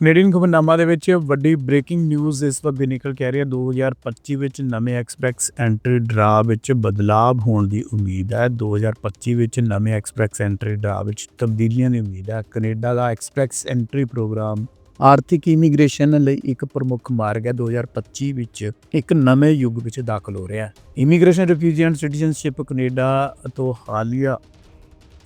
Canadian ਖਬਰਨਾਮਾ ਦੇ ਵਿੱਚ ਵੱਡੀ ਬ੍ਰੇਕਿੰਗ ਨਿਊਜ਼ ਇਸ ਵਕਤ ਨਿਕਲ ਕੇ ਆ ਰਹੀ ਹੈ। 2025 ਵਿੱਚ ਨਵੇਂ ਐਕਸਪ੍ਰੈਸ ਐਂਟਰੀ ਡਰਾ ਵਿੱਚ ਬਦਲਾਅ ਹੋਣ ਦੀ ਉਮੀਦ ਹੈ। 2025 ਵਿੱਚ ਨਵੇਂ ਐਕਸਪ੍ਰੈਸ ਐਂਟਰੀ ਡਰਾ ਵਿੱਚ ਤਬਦੀਲੀਆਂ ਦੀ ਉਮੀਦ ਹੈ। ਕੈਨੇਡਾ ਦਾ ਐਕਸਪ੍ਰੈਸ ਐਂਟਰੀ ਪ੍ਰੋਗਰਾਮ ਆਰਥਿਕ ਇਮੀਗ੍ਰੇਸ਼ਨ ਲਈ ਇੱਕ ਪ੍ਰਮੁੱਖ ਮਾਰਗ ਹੈ। 2025 ਵਿੱਚ ਇੱਕ ਨਵੇਂ ਯੁੱਗ ਵਿੱਚ ਦਾਖਲ ਹੋ ਰਿਹਾ ਹੈ। Immigration refugee and citizenship Canada ਤੋਂ ਹਾਲੀਆ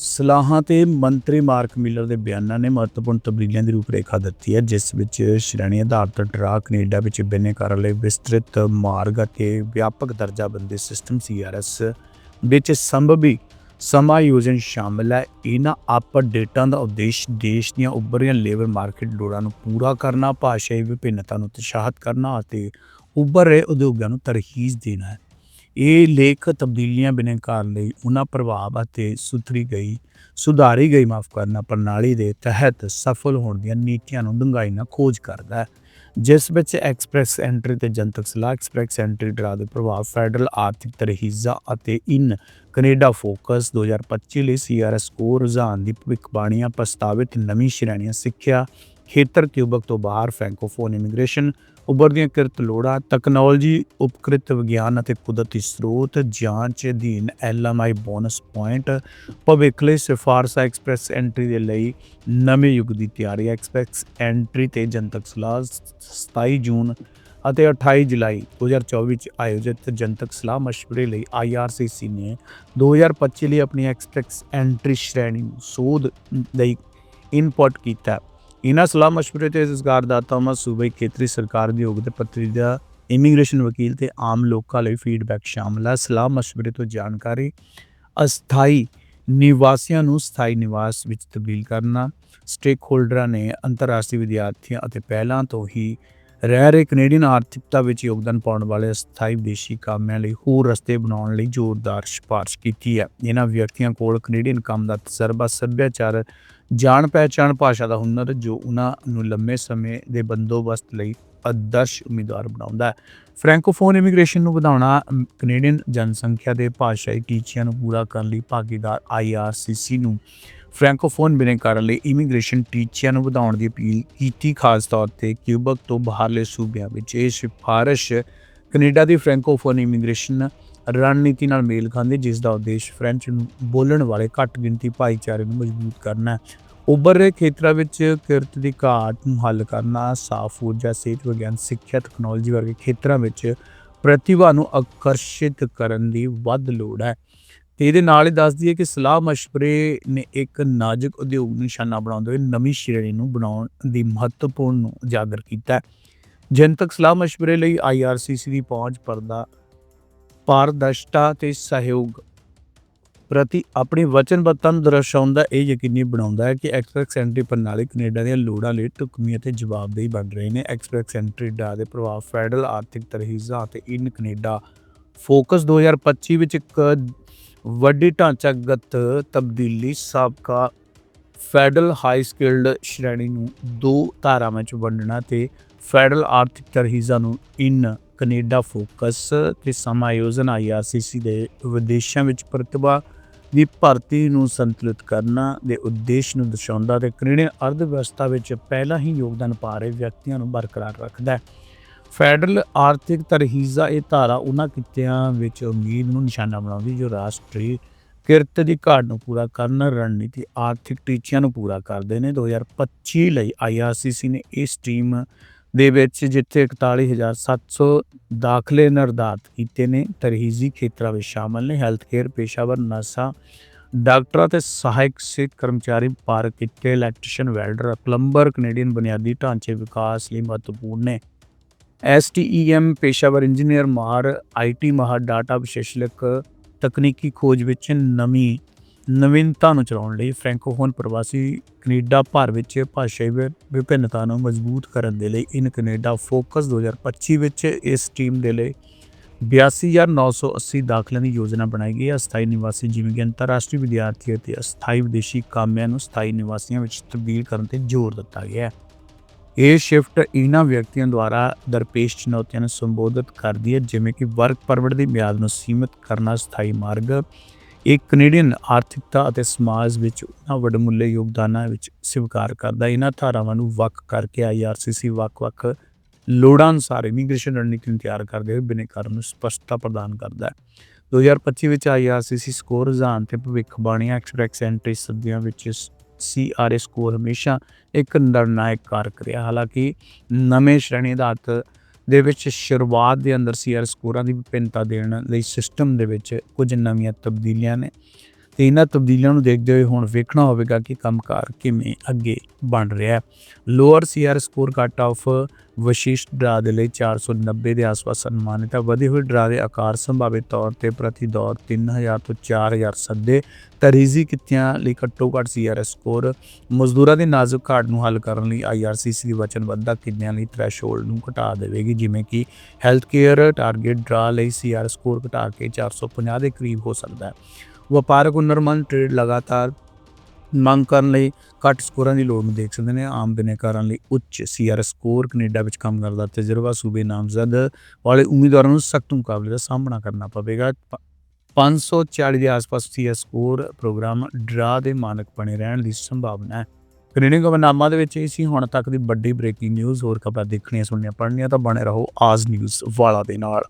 ਸਲਾਹਾਂ ਤੇ ਮੰਤਰੀ ਮਾਰਕ ਮਿਲਰ ਦੇ ਬਿਆਨਾਂ ਨੇ ਮਹੱਤਵਪੂਰਨ ਤਬਦੀਲੀਆਂ ਦੀ ਰੂਪਰੇਖਾ ਦਿੱਤੀ ਹੈ, ਜਿਸ ਵਿੱਚ ਸ਼੍ਰੇਣੀ ਆਧਾਰਿਤ ਡਰਾ ਕੈਨੇਡਾ ਵਿੱਚ ਬਿਨੇਕਾਰਾਂ ਲਈ ਵਿਸਤ੍ਰਿਤ ਮਾਰਗ ਅਤੇ ਵਿਆਪਕ ਦਰਜਾਬੰਦੀ ਸਿਸਟਮ ਸੀਆਰਐਸ ਵਿੱਚ ਸੰਭਵੀ ਸਮਾਯੋਜਨ ਸ਼ਾਮਲ ਹੈ। ਇਹਨਾਂ ਅਪਡੇਟਾਂ ਦਾ ਉਦੇਸ਼ ਦੇਸ਼ ਦੀਆਂ ਉੱਭਰੀਆਂ ਲੇਬਰ ਮਾਰਕੀਟ ਲੋੜਾਂ ਨੂੰ ਪੂਰਾ ਕਰਨਾ, ਭਾਸ਼ਾਈ ਵਿਭਿੰਨਤਾ ਨੂੰ ਉਤਸ਼ਾਹਿਤ ਕਰਨਾ ਅਤੇ ਉੱਭਰ ਰਹੇ ਉਦਯੋਗਾਂ ਨੂੰ ਤਰਹੀਜ਼ ਦੇਣਾ ਹੈ। ਇਹ ਲੇਖ ਤਬਦੀਲੀਆਂ ਬਿਨੇਕਾਰ ਲਈ ਉਹਨਾਂ ਪ੍ਰਭਾਵ ਅਤੇ ਸੁਥਰੀ ਗਈ, ਸੁਧਾਰੀ ਗਈ ਮਾਫ ਕਰਨਾ ਪ੍ਰਣਾਲੀ ਦੇ ਤਹਿਤ ਸਫਲ ਹੋਣ ਦੀਆਂ ਨੀਤੀਆਂ ਨੂੰ ਡੂੰਘਾਈ ਨਾਲ ਖੋਜ ਕਰਦਾ ਹੈ, ਜਿਸ ਵਿੱਚ ਐਕਸਪ੍ਰੈਸ ਐਂਟਰੀ ਤੇ ਜਨਤਕ ਸਲਾਹ, ਐਕਸਪ੍ਰੈਸ ਐਂਟਰੀ ਡਰਾ ਦੇ ਪ੍ਰਭਾਵ ਫੈਡਰਲ ਆਰਥਿਕ ਤਰਹੀਜ਼ਾ ਅਤੇ ਇਨ ਕੈਨੇਡਾ ਫੋਕਸ 2025 ਲਈ ਸੀਆਰਐਸ ਕੋ ਰੁਝਾਨ ਦੀ ਭਵਿੱਖਬਾਣੀਆਂ ਪ੍ਰਸਤਾਵਿਤ ਨਵੀਂ ਸ਼੍ਰੇਣੀਆਂ ਸਿੱਖਿਆ ਖੇਤਰ ਕਿਊਬਕ ਤੋਂ ਬਾਹਰ ਫ੍ਰੈਂਕੋਫੋਨ ਇਮੀਗ੍ਰੇਸ਼ਨ, ਉਭਰਦੀਆਂ ਕਿਰਤ ਲੋੜਾਂ, ਤਕਨਾਲੋਜੀ, ਉਪਕ੍ਰਿਤ ਵਿਗਿਆਨ ਅਤੇ ਕੁਦਰਤੀ ਸਰੋਤ, ਜਾਂਚ ਅਧੀਨ ਐਲਐਮਆਈ ਬੋਨਸ ਪੁਆਇੰਟ ਭਵਿੱਖ ਲਈ ਸਿਫਾਰਸ਼ ਐਕਸਪ੍ਰੈਸ ਐਂਟਰੀ ਦੇ ਲਈ ਨਵੇਂ ਯੁੱਗ ਦੀ ਤਿਆਰੀ ਐਕਸਪ੍ਰੈਸ ਐਂਟਰੀ ਤੇ ਜਨਤਕ ਸਲਾਹ 27 ਜੂਨ ਅਤੇ 28 ਜੁਲਾਈ 2024 ਵਿੱਚ ਆਯੋਜਿਤ ਜਨਤਕ ਸਲਾਹ ਮਸ਼ਵਰੇ ਲਈ IRCC ਨੇ 2025 ਲਈ ਆਪਣੀ ਐਕਸਪ੍ਰੈਸ ਐਂਟਰੀ ਸ਼੍ਰੇਣੀ ਨੂੰ ਸੋਧ ਲਈ ਇਨਪੁਟ ਕੀਤਾ। ਇਹਨਾਂ ਸਲਾਹ ਮਸ਼ਵਰੇ ਤੇ ਰੁਜ਼ਗਾਰਦਾਤਾਵਾਂ ਸੂਬੇ ਖੇਤਰੀ ਸਰਕਾਰ ਦੀ ਯੋਗਤਾ ਪੱਤਰੀ ਦਾ ਇਮੀਗ੍ਰੇਸ਼ਨ ਵਕੀਲ ਤੇ ਆਮ ਲੋਕਾਂ ਲਈ ਫੀਡਬੈਕ ਸ਼ਾਮਲ ਹੈ। ਸਲਾਹ ਮਸ਼ਵਰੇ ਤੋਂ ਜਾਣਕਾਰੀ ਅਸਥਾਈ ਨਿਵਾਸੀਆਂ ਨੂੰ ਸਥਾਈ ਨਿਵਾਸ ਵਿੱਚ ਤਬਦੀਲ ਕਰਨਾ ਸਟੇਕ ਹੋਲਡਰਾਂ ਨੇ ਅੰਤਰਰਾਸ਼ਟਰੀ ਵਿਦਿਆਰਥੀਆਂ ਅਤੇ ਪਹਿਲਾਂ ਤੋਂ ਹੀ ਰਹਿ ਰਹੇ ਕੈਨੇਡੀਅਨ ਆਰਥਿਕਤਾ ਵਿੱਚ ਯੋਗਦਾਨ ਪਾਉਣ ਵਾਲੇ ਅਸਥਾਈ ਵਿਦੇਸ਼ੀ ਕਾਮਿਆਂ ਲਈ ਹੋਰ ਰਸਤੇ ਬਣਾਉਣ ਲਈ ਜ਼ੋਰਦਾਰ ਸਿਫਾਰਸ਼ ਕੀਤੀ ਹੈ। ਇਹਨਾਂ ਵਿਅਕਤੀਆਂ ਕੋਲ ਕੈਨੇਡੀਅਨ ਕੰਮ ਦਾ ਤਜਰਬਾ ਸੱਭਿਆਚਾਰ ਜਾਣ ਪਹਿਚਾਣ ਭਾਸ਼ਾ ਦਾ ਹੁਨਰ ਜੋ ਉਹਨਾਂ ਨੂੰ ਲੰਮੇ ਸਮੇਂ ਦੇ ਬੰਦੋਬਸਤ ਲਈ ਆਦਰਸ਼ ਉਮੀਦਵਾਰ ਬਣਾਉਂਦਾ ਹੈ। ਫ੍ਰੈਂਕੋਫੋਨ ਇਮੀਗ੍ਰੇਸ਼ਨ ਨੂੰ ਵਧਾਉਣਾ ਅਮ, ਕੈਨੇਡੀਅਨ ਜਨਸੰਖਿਆ ਦੇ ਭਾਸ਼ਾਈ ਟੀਚਿਆਂ ਨੂੰ ਪੂਰਾ ਕਰਨ ਲਈ ਭਾਗੀਦਾਰ ਆਈਆਰਸੀਸੀ ਨੂੰ ਫ੍ਰੈਂਕੋਫੋਨ ਬਿਨੇਕਾਰਾਂ ਲਈ ਇਮੀਗ੍ਰੇਸ਼ਨ ਟੀਚਿਆਂ ਨੂੰ ਵਧਾਉਣ ਦੀ ਅਪੀਲ ਕੀਤੀ, ਖਾਸ ਤੌਰ ਤੇ ਕਿਊਬਕ ਤੋਂ ਬਾਹਰਲੇ ਸੂਬਿਆਂ ਵਿੱਚ। ਇਹ ਸਿਫਾਰਿਸ਼ ਕੈਨੇਡਾ ਦੀ ਫ੍ਰੈਂਕੋਫੋਨ ਇਮੀਗ੍ਰੇਸ਼ਨ ਰਣਨੀਤੀ ਨਾਲ ਮੇਲ ਖਾਂਦੀ, ਜਿਸ ਦਾ ਉਦੇਸ਼ ਫ੍ਰੈਂਚ ਨੂੰ ਬੋਲਣ ਵਾਲੇ ਘੱਟ ਗਿਣਤੀ ਭਾਈਚਾਰੇ ਨੂੰ ਮਜ਼ਬੂਤ ਕਰਨਾ ਹੈ। ਉੱਭਰ ਰਹੇ ਖੇਤਰਾਂ ਵਿੱਚ ਕਿਰਤ ਦੀ ਘਾਟ ਨੂੰ ਹੱਲ ਕਰਨਾ, ਸਾਫ਼ ਊਰਜਾ, ਸਿਹਤ ਵਿਗਿਆਨ, ਸਿੱਖਿਆ ਤਕਨਾਲੋਜੀ ਵਰਗੇ ਖੇਤਰਾਂ ਵਿੱਚ ਪ੍ਰਤਿਭਾ ਨੂੰ ਆਕਰਸ਼ਿਤ ਕਰਨ ਦੀ ਵੱਧ ਲੋੜ ਹੈ। ਇਹਦੇ ਨਾਲ ਹੀ ਦੱਸ ਦਈਏ ਕਿ ਸਲਾਹ ਮਸ਼ਵਰੇ ਨੇ ਇੱਕ ਨਾਜ਼ੁਕ ਉਦਯੋਗ ਨੂੰ ਨਿਸ਼ਾਨਾ ਬਣਾਉਂਦੇ ਹੋਏ ਨਵੀਂ ਸ਼੍ਰੇਣੀ ਨੂੰ ਬਣਾਉਣ ਦੀ ਮਹੱਤਵਪੂਰਨ ਨੂੰ ਉਜਾਗਰ ਕੀਤਾ ਹੈ। ਜਨਤਕ ਸਲਾਹ ਮਸ਼ਵਰੇ ਲਈ ਆਈਆਰਸੀਸੀ ਦੀ ਪਹੁੰਚ, ਪਰਦਾ, ਪਾਰਦਰਸ਼ਤਾ ਤੇ ਸਹਿਯੋਗ ਪ੍ਰਤੀ ਆਪਣੀ ਵਚਨਬੱਧਤਾ ਨੂੰ ਦਰਸਾਉਂਦਾ ਇਹ ਯਕੀਨੀ ਬਣਾਉਂਦਾ ਹੈ ਕਿ ਐਕਸਪ੍ਰੈਸ ਐਂਟਰੀ ਪ੍ਰਣਾਲੀ ਕੈਨੇਡਾ ਦੀਆਂ ਲੋੜਾਂ ਲਈ ਢੁਕਵੀਂ ਅਤੇ ਜਵਾਬਦੇਹੀ ਬਣ ਰਹੇ ਨੇ। ਐਕਸਪ੍ਰੈਸ ਐਂਟਰੀ ਦਾ ਦੇ ਪ੍ਰਭਾਵ ਫੈਡਰਲ ਆਰਥਿਕ ਤਰਹੀਜ਼ਾਂ ਅਤੇ ਇਨ ਕੈਨੇਡਾ ਫੋਕਸ 2025 ਵਿੱਚ ਇੱਕ ਵੱਡੀ ਢਾਂਚਾਗਤ ਤਬਦੀਲੀ ਸਾਬਕਾ ਫੈਡਰਲ ਹਾਈ ਸਕਿਲਡ ਸ਼੍ਰੇਣੀ ਨੂੰ ਦੋ ਧਾਰਾਵਾਂ ਵਿੱਚ ਵੰਡਣਾ ਤੇ ਫੈਡਰਲ ਆਰਥਿਕ ਤਰਹੀਜ਼ਾਂ ਨੂੰ ਇਨ ਕੈਨੇਡਾ ਫੋਕਸ ਤੇ ਸਮਾਯੋਜਨ ਆਈਆਰਸੀਸੀ ਦੇ ਵਿਦੇਸ਼ਾਂ ਵਿੱਚ ਪ੍ਰਤਿਭਾ ਦੀ ਭਰਤੀ ਨੂੰ ਸੰਤੁਲਿਤ ਕਰਨਾ ਦੇ ਉਦੇਸ਼ ਨੂੰ ਦਰਸਾਉਂਦਾ ਤੇ ਕੈਨੇਡੀਅਨ ਅਰਥ ਵਿਵਸਥਾ ਵਿੱਚ ਪਹਿਲਾਂ ਹੀ ਯੋਗਦਾਨ ਪਾ ਰਹੇ ਵਿਅਕਤੀਆਂ ਨੂੰ ਬਰਕਰਾਰ ਰੱਖਦਾ ਹੈ। ਫੈਡਰਲ ਆਰਥਿਕ ਤਰਹੀਜ਼ਾ ਇਹ ਧਾਰਾ ਉਹਨਾਂ ਕਿੱਤਿਆਂ ਵਿੱਚ ਉਮੀਦ ਨੂੰ ਨਿਸ਼ਾਨਾ ਬਣਾਉਂਦੀ, ਜੋ ਰਾਸ਼ਟਰੀ ਕਿਰਤ ਦੀ ਘਾਟ ਨੂੰ ਪੂਰਾ ਕਰਨ, ਰਣਨੀਤੀ ਆਰਥਿਕ ਟੀਚਿਆਂ ਨੂੰ ਪੂਰਾ ਕਰਦੇ ਨੇ। 2025 ਲਈ ਆਈਆਰਸੀਸੀ ਨੇ ਇਸ ਟੀਮ ਦੇ ਵਿੱਚ ਜਿੱਥੇ 41700 ਦਾਖਲੇ ਨਿਰਧਾਰਤ ਕੀਤੇ ਨੇ, ਤਰਹੀਜ਼ੀ ਖੇਤਰਾਂ ਵਿੱਚ ਸ਼ਾਮਲ ਨੇ। ਹੈਲਥ ਕੇਅਰ ਪੇਸ਼ਾਵਰ, ਨਰਸਾਂ, ਡਾਕਟਰਾਂ ਤੇ ਸਹਾਇਕ ਸਿਹਤ ਕਰਮਚਾਰੀ ਪਾਰਕ ਕਿੱਤੇ। ਇਲੈਕਟ੍ਰੀਸ਼ੀਅਨ, ਵੈਲਡਰ, ਪਲੰਬਰ, ਕੈਨੇਡੀਅਨ ਬੁਨਿਆਦੀ ਢਾਂਚੇ ਵਿਕਾਸ ਲਈ ਮਹੱਤਵਪੂਰਨ ਨੇ। ਐਸਟੀਈਐਮ ਪੇਸ਼ਾਵਰ ਇੰਜੀਨੀਅਰ ਮਾਹਰ ਆਈਟੀ ਮਾਹਰ ਡਾਟਾ ਵਿਸ਼ੇਸ਼ਲਕ ਤਕਨੀਕੀ ਖੋਜ ਵਿੱਚ ਨਵੀਂ ਨਵੀਨਤਾ ਨੂੰ ਚਲਾਉਣ ਲਈ ਫ੍ਰੈਂਕੋਫੋਨ ਪ੍ਰਵਾਸੀ ਕੈਨੇਡਾ ਭਰ ਵਿੱਚ ਭਾਸ਼ਾਈ ਵਿ- ਵਿਭਿੰਨਤਾ ਨੂੰ ਮਜ਼ਬੂਤ ਕਰਨ ਦੇ ਲਈ ਇਨ ਕੈਨੇਡਾ ਫੋਕਸ 2025 ਵਿੱਚ ਇਸ ਟੀਮ ਦੇ ਲਈ 82980 ਦਾਖਲਿਆਂ ਦੀ ਯੋਜਨਾ ਬਣਾਈ ਗਈ ਹੈ। ਅਸਥਾਈ ਨਿਵਾਸੀ ਜਿਵੇਂ ਕਿ ਅੰਤਰਰਾਸ਼ਟਰੀ ਵਿਦਿਆਰਥੀ ਅਤੇ ਅਸਥਾਈ ਵਿਦੇਸ਼ੀ ਕਾਮਿਆਂ ਨੂੰ ਸਥਾਈ ਨਿਵਾਸੀਆਂ ਵਿੱਚ ਤਬਦੀਲ ਕਰਨ ਤੇ ਜ਼ੋਰ ਦਿੱਤਾ ਗਿਆ ਹੈ। ਇਹ ਸ਼ਿਫਟ ਇਹਨਾਂ ਵਿਅਕਤੀਆਂ ਦੁਆਰਾ ਦਰਪੇਸ਼ ਚੁਣੌਤੀਆਂ ਨੂੰ ਸੰਬੋਧਿਤ ਕਰਦੀ ਹੈ, ਜਿਵੇਂ ਕਿ ਵਰਕ ਪਰਮਿਟ ਦੀ ਮਿਆਦ ਨੂੰ ਸੀਮਿਤ ਕਰਨਾ ਸਥਾਈ ਮਾਰਗ। ਇਹ ਕੈਨੇਡੀਅਨ ਆਰਥਿਕਤਾ ਅਤੇ ਸਮਾਜ ਵਿੱਚ ਉਹਨਾਂ ਵੱਡਮੁੱਲੇ ਯੋਗਦਾਨਾਂ ਵਿੱਚ ਸਵੀਕਾਰ ਕਰਦਾ ਇਹਨਾਂ ਧਾਰਾਵਾਂ ਨੂੰ ਵੱਖ ਕਰਕੇ ਆਈਆਰਸੀਸੀ ਵੱਖ-ਵੱਖ ਲੋੜਾਂ ਅਨੁਸਾਰ ਇਮੀਗ੍ਰੇਸ਼ਨ ਰਣਨੀਤੀ ਨੂੰ ਤਿਆਰ ਕਰਦੇ ਹੋਏ ਬਿਨੇਕਾਰਾਂ ਨੂੰ ਸਪਸ਼ਟਤਾ ਪ੍ਰਦਾਨ ਕਰਦਾ ਹੈ। 2025 ਵਿੱਚ ਆਈਆਰਸੀਸੀ ਸਕੋਰ ਰੁਝਾਨ ਤੇ ਭਵਿੱਖਬਾਣੀਆਂ ਐਕਸਪ੍ਰੈਸ ਐਂਟਰੀ ਸਦੀਆਂ ਵਿੱਚ ਸੀਆਰਏ ਸਕੋਰ ਹਮੇਸ਼ਾ ਇੱਕ ਨਿਰਣਾਇਕ ਕਾਰਕ ਰਿਹਾ। ਹਾਲਾਂਕਿ ਨਵੇਂ ਸ਼੍ਰੇਣੀ ਆਧਾਰਿਤ ਦੇ ਵਿੱਚ ਸ਼ੁਰੂਆਤ ਦੇ ਅੰਦਰ ਸੀਆਰ ਸਕੋਰਾਂ ਦੀ ਵਿਭਿੰਨਤਾ ਦੇਣ ਲਈ ਸਿਸਟਮ ਦੇ ਵਿੱਚ ਕੁਝ ਨਵੀਆਂ ਤਬਦੀਲੀਆਂ ਨੇ। ਤੇ ਇਹਨਾਂ ਤਬਦੀਲੀਆਂ ਨੂੰ ਦੇਖਦੇ ਹੋਏ ਹੁਣ ਵੇਖਣਾ ਹੋਵੇਗਾ ਕਿ ਕੰਮਕਾਰ ਕਿਵੇਂ ਅੱਗੇ ਬਣ ਰਿਹਾ ਹੈ। Lower CR score cut off Vashisht draw ਦੇ ਲਈ 490 ਦੇ ਆਸ-ਪਾਸ ਅਨੁਮਾਨਿਤ ਹੈ। ਵਧੇ ਹੋਏ ਡਰਾ ਦੇ ਆਕਾਰ ਸੰਭਾਵਿਤ ਤੌਰ ਤੇ ਪ੍ਰਤੀ ਦੌਰ 3000 ਤੋਂ 4000 ਸੱਦੇ। ਤਰੀਜ਼ੀ ਕਿੱਤਿਆਂ ਲਈ ਘੱਟੋ ਘੱਟ ਸੀਆਰ ਸਕੋਰ ਮਜ਼ਦੂਰਾਂ ਦੇ ਨਾਜ਼ੁਕ ਘਾਟ ਨੂੰ ਹੱਲ ਕਰਨ ਲਈ ਆਈਆਰਸੀਸੀ ਦੀ ਵਚਨਬੱਧਤਾ ਕਿੰਨਿਆਂ ਲਈ ਥ੍ਰੈਸ਼ੋਲਡ ਨੂੰ ਘਟਾ ਦੇਵੇਗੀ, ਜਿਵੇਂ ਕਿ ਹੈਲਥ ਕੇਅਰ ਟਾਰਗੇਟ ਡਰਾ ਲਈ ਸੀਆਰ ਸਕੋਰ ਘਟਾ ਕੇ 450 ਦੇ ਕਰੀਬ ਹੋ ਸਕਦਾ ਹੈ। ਵਪਾਰਕ ਹੁਨਰਮੰਦ ਟ੍ਰੇਡ ਲਗਾਤਾਰ ਮੰਗ ਕਰਨ ਲਈ ਘੱਟ ਸਕੋਰਾਂ ਦੀ ਲੋੜ ਨੂੰ ਦੇਖ ਸਕਦੇ ਨੇ। ਆਮ ਬਿਨੇਕਾਰਾਂ ਲਈ ਉੱਚ ਸੀਆਰ ਸਕੋਰ ਕੈਨੇਡਾ ਵਿੱਚ ਕੰਮ ਕਰਦਾ ਤਜਰਬਾ ਸੂਬੇ ਨਾਮਜ਼ਦ ਵਾਲੇ ਉਮੀਦਵਾਰਾਂ ਨੂੰ ਸਖਤ ਮੁਕਾਬਲੇ ਦਾ ਸਾਹਮਣਾ ਕਰਨਾ ਪਵੇਗਾ। ਪ- 540 ਦੇ ਆਸ-ਪਾਸ ਸੀਆਰ ਸਕੋਰ ਪ੍ਰੋਗਰਾਮ ਡਰਾ ਦੇ ਮਾਨਕ ਬਣੇ ਰਹਿਣ ਦੀ ਸੰਭਾਵਨਾ ਹੈ। ਕੈਨੇਡੀਅਨ ਗਵਰਨਾਮਾ ਦੇ ਵਿੱਚ ਇਹ ਸੀ, ਹੁਣ ਤੱਕ ਦੀ ਵੱਡੀ ਬ੍ਰੇਕਿੰਗ ਨਿਊਜ਼ ਹੋਰ ਖਬਰਾਂ ਦੇਖਣੀਆਂ, ਸੁਣਨੀਆਂ, ਪੜ੍ਹਨੀਆਂ ਤਾਂ ਬਣੇ ਰਹੋ ਆਜ਼ ਨਿਊਜ਼ ਵਾਲਾ ਦੇ ਨਾਲ।